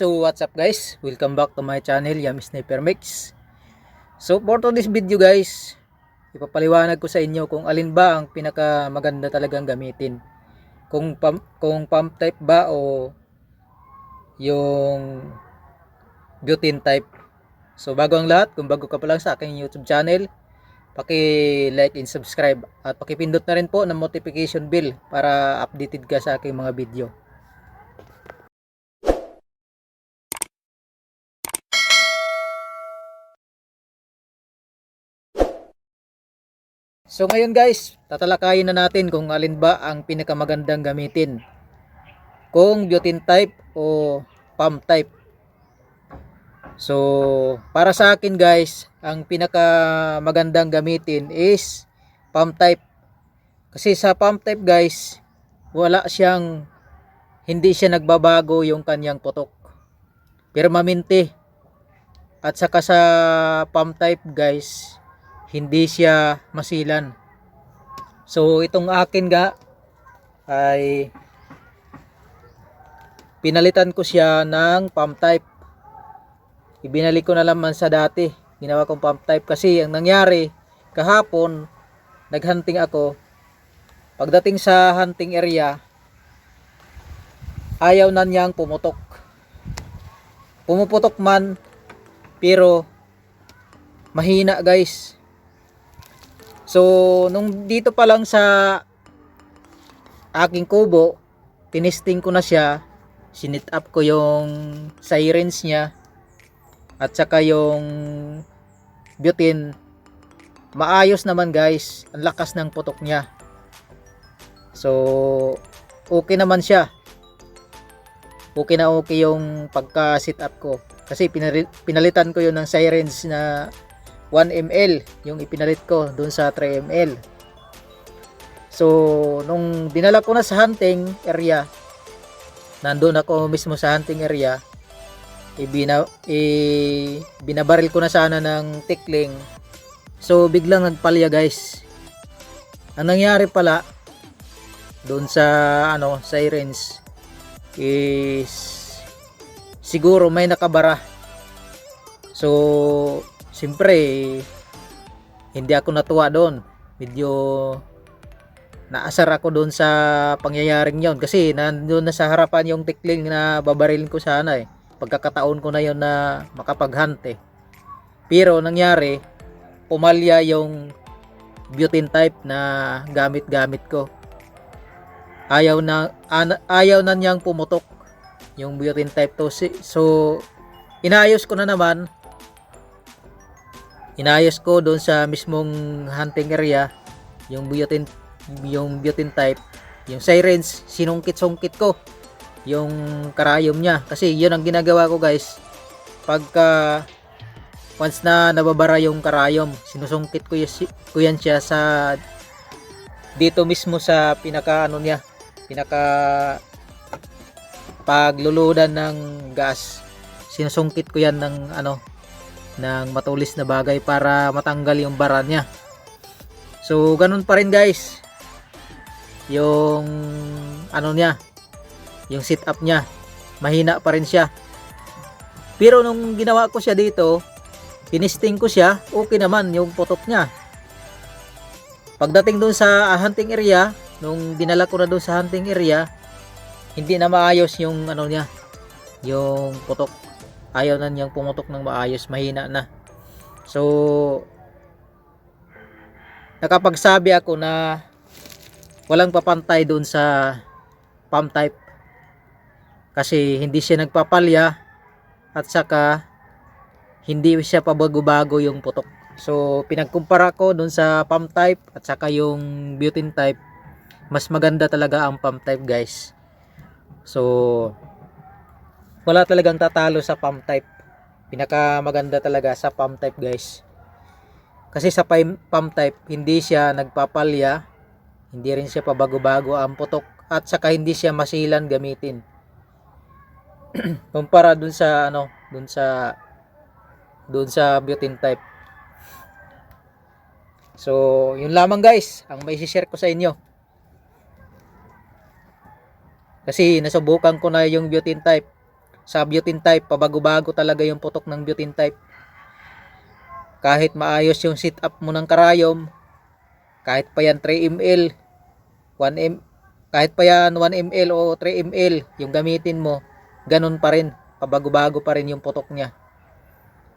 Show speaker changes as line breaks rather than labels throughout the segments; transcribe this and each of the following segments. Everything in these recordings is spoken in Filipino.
So what's up guys? Welcome back to my channel, Yami Sniper Mix. So for today's video guys, ipapaliwanag ko sa inyo kung alin ba ang pinaka maganda talagang gamitin. Kung pump, kung pump type ba o yung butane type. So bago ang lahat, kung bago ka pa lang sa aking YouTube channel, paki-like and subscribe at paki-pindot na rin po ng notification bell para updated ka sa aking mga video. So ngayon guys, tatalakayin na natin kung alin ba ang pinakamagandang gamitin. Kung butane type o pump type. So para sa akin guys, ang pinakamagandang gamitin is pump type. Kasi sa pump type guys, wala siyang hindi siya nagbabago yung kanyang putok. Permanente. At saka sa pump type guys, hindi siya masilan. So itong akin ga ay pinalitan ko siya ng pump type. Ibinalik ko na naman sa dati. Ginawa kong pump type kasi ang nangyari kahapon naghunting ako. Pagdating sa hunting area ayaw na niyang pumutok. Pumuputok man pero mahina guys. So, nung dito pa lang sa aking kubo, tinesting ko na siya. Sinit up ko yung sirens niya at saka yung butane. Maayos naman guys. Ang lakas ng putok niya. So, okay naman siya. Okay na okay yung pagka-sit up ko. Kasi pinalitan ko yun ng sirens na 1 ml yung ipinalit ko doon sa 3 ml. So, nung dinala ko na sa hunting area, nandun ako mismo sa hunting area, ibina, i, binabaril ko na sana ng tikling. So, biglang nagpalya guys. Ang nangyari pala, doon sa ano, sirens, is siguro may nakabara. So, siyempre hindi ako natuwa doon. Medyo naasar ako doon sa pangyayaring yon kasi nandun na sa harapan yung tikling na babarilin ko sana eh. Pagkakataon ko na yon na makapaghunt eh. Pero nangyari pumalya yung butane type na gamit-gamit ko. Ayaw na ayaw na niyang pumutok yung butane type to. So inayos ko na naman inayos ko doon sa mismong hunting area yung butane yung butane type yung sirens sinungkit-sungkit ko yung karayom niya. Kasi yun ang ginagawa ko guys. Pagka once na nababara yung karayom sinusungkit ko, y- ko yan siya sa dito mismo sa pinaka ano niya pinaka pagluludan ng gas. Sinusungkit ko yan ng ano ng matulis na bagay para matanggal yung bara niya. So, ganun pa rin guys. Yung ano niya, yung sit up niya, mahina pa rin siya. Pero nung ginawa ko siya dito, tinisting ko siya, okay naman yung putok niya. Pagdating doon sa hunting area, nung dinala ko na doon sa hunting area, hindi na maayos yung ano niya, yung putok ayaw na niyang pumutok ng maayos, mahina na. So, nakapagsabi ako na walang papantay doon sa pump type. Kasi hindi siya nagpapalya at saka hindi siya pabago-bago yung putok. So, pinagkumpara ko doon sa pump type at saka yung butane type. Mas maganda talaga ang pump type guys. So, wala talagang tatalo sa pump type. Pinaka maganda talaga sa pump type guys. Kasi sa pump type, hindi siya nagpapalya, hindi rin siya pabago-bago ang putok at saka hindi siya masilan gamitin. Kumpara dun sa ano, dun sa dun sa butane type. So, yun lamang guys, ang may share ko sa inyo. Kasi nasubukan ko na yung butane type sa butane type, pabago-bago talaga yung putok ng butane type. Kahit maayos yung sit up mo ng karayom, kahit pa yan 3 ml, 1 m, kahit pa yan 1 ml o 3 ml yung gamitin mo, ganun pa rin, pabago-bago pa rin yung putok niya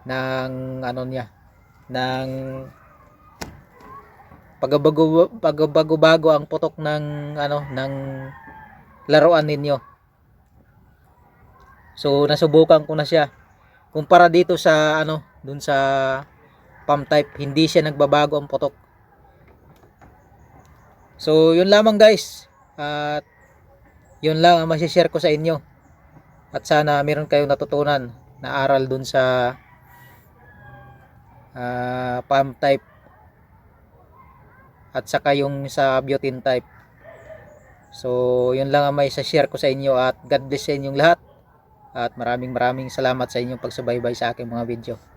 ng ano niya, ng pagbago pagbago-bago ang putok ng ano ng laruan ninyo. So nasubukan ko na siya. Kumpara dito sa ano, dun sa pump type, hindi siya nagbabago ang putok. So yun lamang guys. At yun lang ang masishare ko sa inyo. At sana meron kayong natutunan na aral dun sa ah, pump type at saka yung sa butane type. So, yun lang ang may share ko sa inyo at God bless sa inyong lahat. At maraming maraming salamat sa inyong pagsubaybay sa aking mga video.